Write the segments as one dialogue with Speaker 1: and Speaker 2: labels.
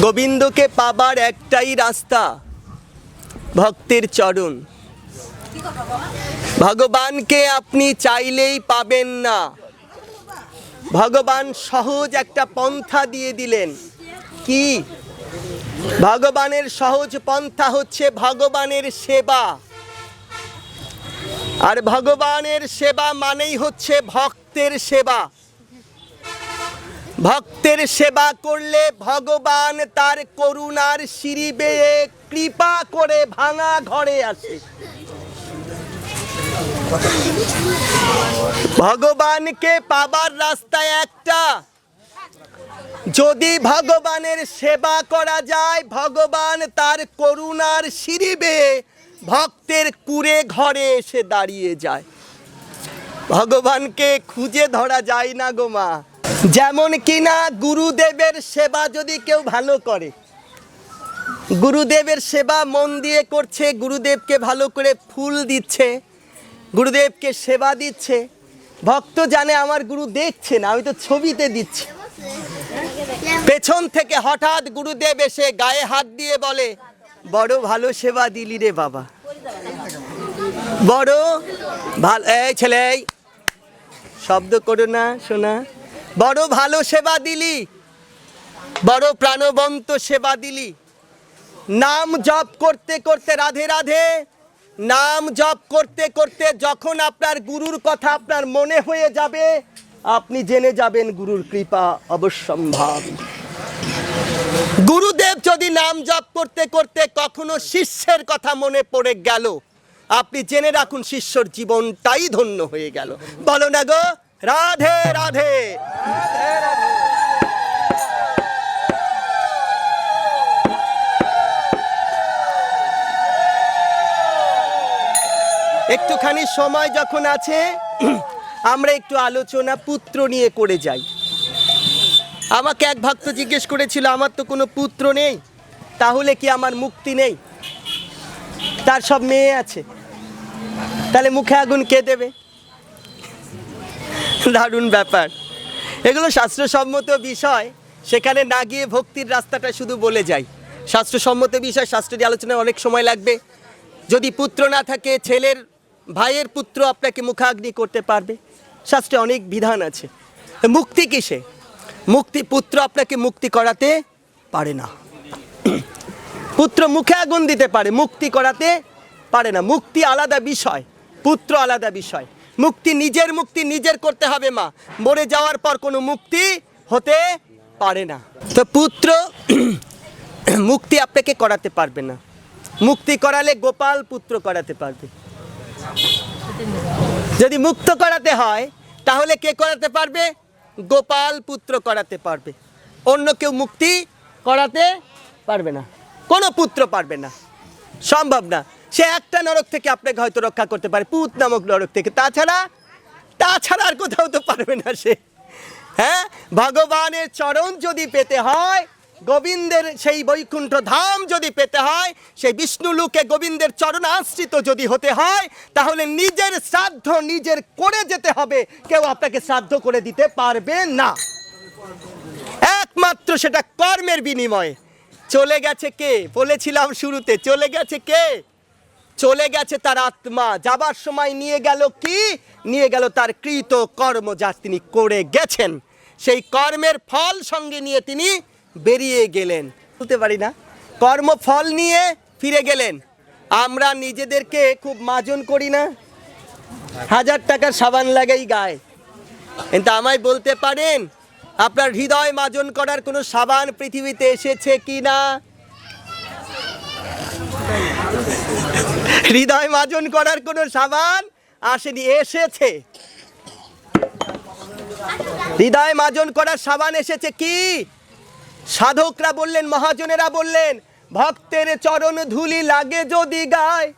Speaker 1: গোবিন্দকে পাবার একটাই রাস্তা, ভক্তের চরণ। ভগবানকে আপনি চাইলেই পাবেন না। ভগবান সহজ একটা পন্থা দিয়ে দিলেন। কি? ভগবানের সহজ পন্থা হচ্ছে ভগবানের সেবা। আর ভগবানের সেবা মানেই হচ্ছে ভক্তের সেবা। ভক্তের সেবা করলে ভগবান তার করুণার সিঁড়ি বেয়ে কৃপা করে ভাঙা ঘরে আসে। ভগবানকে পাবার রাস্তা একটা। যদি ভগবানের সেবা করা যায়, ভগবান তার করুণার সিঁড়ি বেয়ে ভক্তের কুড়ে ঘরে এসে দাঁড়িয়ে যায়। ভগবানকে খুঁজে ধরা যায় না গো মা। যেমন কিনা গুরুদেবের সেবা যদি কেউ ভালো করে। গুরুদেবের সেবা মন দিয়ে করছে, গুরুদেবকে ভালো করে ফুল দিচ্ছে, গুরুদেবকে সেবা দিচ্ছে। ভক্ত জানে আমার গুরু দেখছে না, আমি তো ছবিতে দিচ্ছি। পেছন থেকে হঠাৎ গুরুদেব এসে গায়ে হাত দিয়ে বলে, বড় ভালো সেবা দিলি রে বাবা। বড় ভালো, এই ছেলে শব্দ করো না, শোনা। বড় ভালো সেবা দিলি, বড় প্রাণবন্ত সেবা দিলি। নাম জপ করতে করতে রাধে রাধে, নাম জপ করতে করতে যখন আপনার গুরুর কথা আপনার মনে হয়ে যাবে, আপনি জেনে যাবেন গুরুর কৃপা অবশ্যম্ভাব। গুরুদেব যদি নাম জপ করতে করতে কখনো শিষ্যের কথা মনে পড়ে গেল, আপনি জেনে রাখুন শিষ্যর জীবনটাই ধন্য হয়ে গেল। বলো না গো রাধে রাধে। একটুখানি সময় যখন আছে, আমরা একটু আলোচনা পুত্র নিয়ে করে যাই। আমাকে এক ভক্ত জিজ্ঞেস করেছিল, আমার তো কোনো পুত্র নেই, তাহলে কি আমার মুক্তি নেই? তার সব মেয়ে আছে। তাহলে মুখে আগুন কে দেবে? দারুণ ব্যাপার। এগুলো শাস্ত্রসম্মত বিষয়, সেখানে না গিয়ে ভক্তির রাস্তাটা শুধু বলে যাই। শাস্ত্রসম্মত বিষয় শাস্ত্রের আলোচনায় অনেক সময় লাগবে। যদি পুত্র না থাকে, ছেলের ভাইয়ের পুত্র আপনাকে মুখাগ্নি করতে পারবে। শাস্ত্রে অনেক বিধান আছে। মুক্তি কিসে? মুক্তি, পুত্র আপনাকে মুক্তি করাতে পারে না। পুত্র মুখে আগুন দিতে পারে, মুক্তি করাতে পারে না। মুক্তি আলাদা বিষয়, পুত্র আলাদা বিষয়। মুক্তি নিজের মুক্তি নিজের করতে হবে মা। মরে যাওয়ার পর কোনো মুক্তি হতে পারে না। তো পুত্র, মুক্তি আপনাকে করাতে পারবে না। মুক্তি করালে গোপাল পুত্র করাতে পারবে। যদি মুক্ত করাতে হয়, তাহলে কে করাতে পারবে? গোপাল পুত্র করাতে পারবে। অন্য কেউ মুক্তি করাতে পারবে না। কোনো পুত্র পারবে না। সম্ভব না। সে একটা নরক থেকে আপনাকে হয়তো রক্ষা করতে পারে, পুত নামক নরক থেকে। তাছাড়া তাছাড়া আর কোথাও তো পারবে না সে। হ্যাঁ? ভগবানের চরণ যদি পেতে হয়, গোবিন্দের সেই বৈকুণ্ঠ ধাম যদি পেতে হয়, সেই বিষ্ণু লোকে গোবিন্দের চরণ আশ্রিত যদি হতে হয়, তাহলে নিজের শ্রাদ্ধ নিজের করে যেতে হবে। কেউ আপনাকে শ্রাদ্ধ করে দিতে পারবে না। একমাত্র সেটা কর্মের বিনিময়ে। চলে গেছে কে? বলেছিলাম শুরুতে, চলে গেছে কে? চলে গেছে তার আত্মা। যাবার সময় নিয়ে গেল কি? নিয়ে গেল তার কৃত কর্ম যা তিনি করে গেছেন। সেই কর্মের ফল সঙ্গে নিয়ে তিনি বেরিয়ে গেলেন। বলতে পারি না। কর্মফল নিয়ে ফিরে গেলেন। আমরা নিজেদেরকে খুব মাজন করি না। হাজার টাকার সাবান লাগাই গায়ে। কিন্তু আমায় বলতে পারেন, আপনার হৃদয় মাজন করার কোনো সাবান পৃথিবীতে এসেছে কি না? হৃদয় মাজন করার কোনো সাবান আসেনি, এসেছে। হৃদয় মাজন করার সাবান এসেছে কি? সাধকরা বললেন, মহাজনেরা বললেন, ভক্তের চরণ ধুলি লাগে যদি গায়।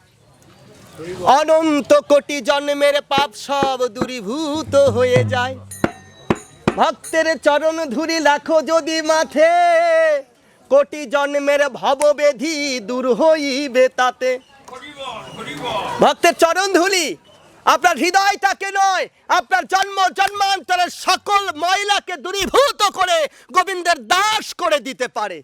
Speaker 1: অনন্ত কোটি জন্মের পাপ সব দূরীভূত হয়ে যায়। ভক্তের চরণ ধুলি লাখো যদি মাথে। কোটি জন্মের ভব বেধি দূর হইবে তাতে। ভক্তের চরণ ধুলি, আপনার হৃদয়টাকে নয়, আপনার জন্ম জন্মান্তরের সকল ময়লাকে দূরীভূত করে গোবিন্দের দাস করে দিতে পারে।